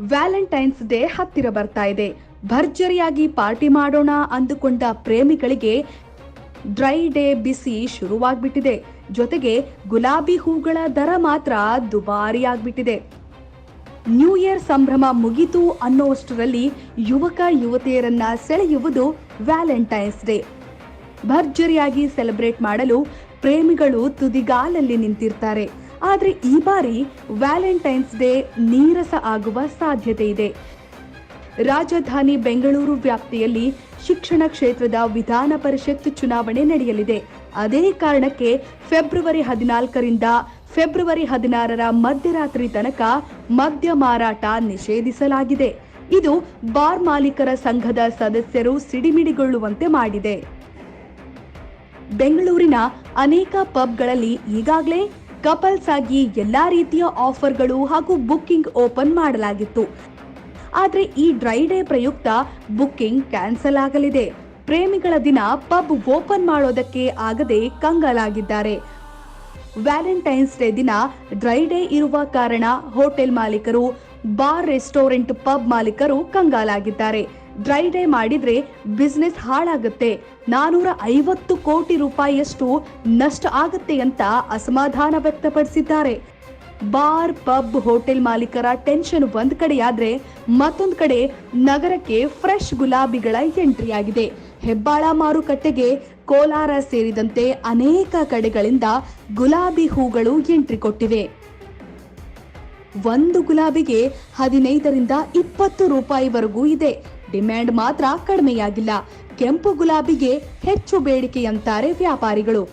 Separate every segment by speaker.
Speaker 1: Valentine's day ಹತ್ತಿರ ಬರ್ತಾ ಇದೆ. ಭರ್ಜರಿಯಾಗಿ ಪಾರ್ಟಿ ಮಾಡೋಣ ಅಂದುಕೊಂಡ ಪ್ರೇಮಿಗಳಿಗೆ ಡ್ರೈ ಡೇ ಬಿಸಿ ಶುರುವಾಗ್ಬಿಟ್ಟಿದೆ. ಜೊತೆಗೆ ಗುಲಾಬಿ ಹೂಗಳ ದರ ಮಾತ್ರ ದುಬಾರಿಯಾಗ್ಬಿಟ್ಟಿದೆ. ನ್ಯೂ ಇಯರ್ ಸಂಭ್ರಮ ಮುಗಿತು ಅನ್ನೋಷ್ಟರಲ್ಲಿ ಯುವಕ ಯುವತಿಯರನ್ನ ಸೆಳೆಯುವುದು ವ್ಯಾಲೆಂಟೈನ್ಸ್ ಡೇ. ಭರ್ಜರಿಯಾಗಿ ಸೆಲೆಬ್ರೇಟ್ ಮಾಡಲು ಪ್ರೇಮಿಗಳು ತುದಿಗಾಲಲ್ಲಿ ನಿಂತಿರ್ತಾರೆ. ಆದ್ರೆ ಈ ಬಾರಿ ವ್ಯಾಲೆಂಟೈನ್ಸ್ ಡೇ ನೀರಸ ಆಗುವ ಸಾಧ್ಯತೆ ಇದೆ. ರಾಜಧಾನಿ ಬೆಂಗಳೂರು ವ್ಯಾಪ್ತಿಯಲ್ಲಿ ಶಿಕ್ಷಣ ಕ್ಷೇತ್ರದ ವಿಧಾನ ಪರಿಷತ್ ಚುನಾವಣೆ ನಡೆಯಲಿದೆ. ಅದೇ ಕಾರಣಕ್ಕೆ ಫೆಬ್ರವರಿ ಹದಿನಾಲ್ಕರಿಂದ ಫೆಬ್ರವರಿ ಹದಿನಾರರ ಮಧ್ಯರಾತ್ರಿ ತನಕ ಮದ್ಯ ಮಾರಾಟ ನಿಷೇಧಿಸಲಾಗಿದೆ. ಇದು ಬಾರ್ ಮಾಲೀಕರ ಸಂಘದ ಸದಸ್ಯರು ಸಿಡಿಮಿಡಿಗೊಳ್ಳುವಂತೆ ಮಾಡಿದೆ. ಬೆಂಗಳೂರಿನ ಅನೇಕ ಪಬ್ಗಳಲ್ಲಿ ಈಗಾಗಲೇ ಕಪಲ್ಸ್ ಆಗಿ ಎಲ್ಲಾ ರೀತಿಯ ಆಫರ್ಗಳು ಹಾಗೂ ಬುಕ್ಕಿಂಗ್ ಓಪನ್ ಮಾಡಲಾಗಿತ್ತು. ಆದರೆ ಈ ಡ್ರೈ ಡೇ ಪ್ರಯುಕ್ತ ಬುಕ್ಕಿಂಗ್ ಕ್ಯಾನ್ಸಲ್ ಆಗಲಿದೆ. ಪ್ರೇಮಿಗಳ ದಿನ ಪಬ್ ಓಪನ್ ಮಾಡೋದಕ್ಕೆ ಆಗದೆ ಕಂಗಾಲಾಗಿದ್ದಾರೆ. ವ್ಯಾಲೆಂಟೈನ್ಸ್ ಡೇ ದಿನ ಡ್ರೈ ಡೇ ಇರುವ ಕಾರಣ ಹೋಟೆಲ್ ಮಾಲೀಕರು, ಬಾರ್ ರೆಸ್ಟೋರೆಂಟ್ ಪಬ್ ಮಾಲೀಕರು ಕಂಗಾಲಾಗಿದ್ದಾರೆ. ಡ್ರೈ ಡೇ ಮಾಡಿದ್ರೆ ಬಿಸ್ನೆಸ್ ಹಾಳಾಗುತ್ತೆ. ನಾನೂರ ಐವತ್ತು ಕೋಟಿ ರೂಪಾಯಿಯಷ್ಟು ನಷ್ಟ ಆಗುತ್ತೆ ಅಂತ ಅಸಮಾಧಾನ ವ್ಯಕ್ತಪಡಿಸಿದ್ದಾರೆ. ಬಾರ್, ಪಬ್, ಹೋಟೆಲ್ ಮಾಲೀಕರ ಟೆನ್ಷನ್ ಒಂದ್ ಕಡೆಯಾದ್ರೆ ಮತ್ತೊಂದ್ ಕಡೆ ನಗರಕ್ಕೆ ಫ್ರೆಶ್ ಗುಲಾಬಿಗಳ ಎಂಟ್ರಿ ಆಗಿದೆ. ಹೆಬ್ಬಾಳ ಮಾರುಕಟ್ಟೆಗೆ ಕೋಲಾರ ಸೇರಿದಂತೆ ಅನೇಕ ಕಡೆಗಳಿಂದ ಗುಲಾಬಿ ಹೂಗಳು ಎಂಟ್ರಿ ಕೊಟ್ಟಿವೆ. ಒಂದು ಗುಲಾಬಿಗೆ ಹದಿನೈದರಿಂದ ಇಪ್ಪತ್ತು ರೂಪಾಯಿವರೆಗೂ ಇದೆ. ಡಿಮ್ಯಾಂಡ್ ಮಾತ್ರ ಕಡಿಮೆಯಾಗಿಲ್ಲ. ಕೆಂಪು ಗುಲಾಬಿಗೆ ಹೆಚ್ಚು ಬೇಡಿಕೆಯಂತಾರೆ ವ್ಯಾಪಾರಿಗಳು.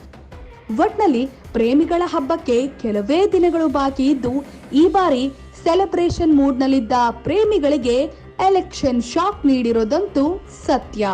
Speaker 1: ಒಟ್ನಲ್ಲಿ ಪ್ರೇಮಿಗಳ ಹಬ್ಬಕ್ಕೆ ಕೆಲವೇ ದಿನಗಳು ಬಾಕಿ ಇದ್ದು, ಈ ಬಾರಿ ಸೆಲೆಬ್ರೇಷನ್ ಮೂಡ್ನಲ್ಲಿದ್ದ ಪ್ರೇಮಿಗಳಿಗೆ ಎಲೆಕ್ಷನ್ ಶಾಕ್ ನೀಡಿರೋದಂತೂ ಸತ್ಯ.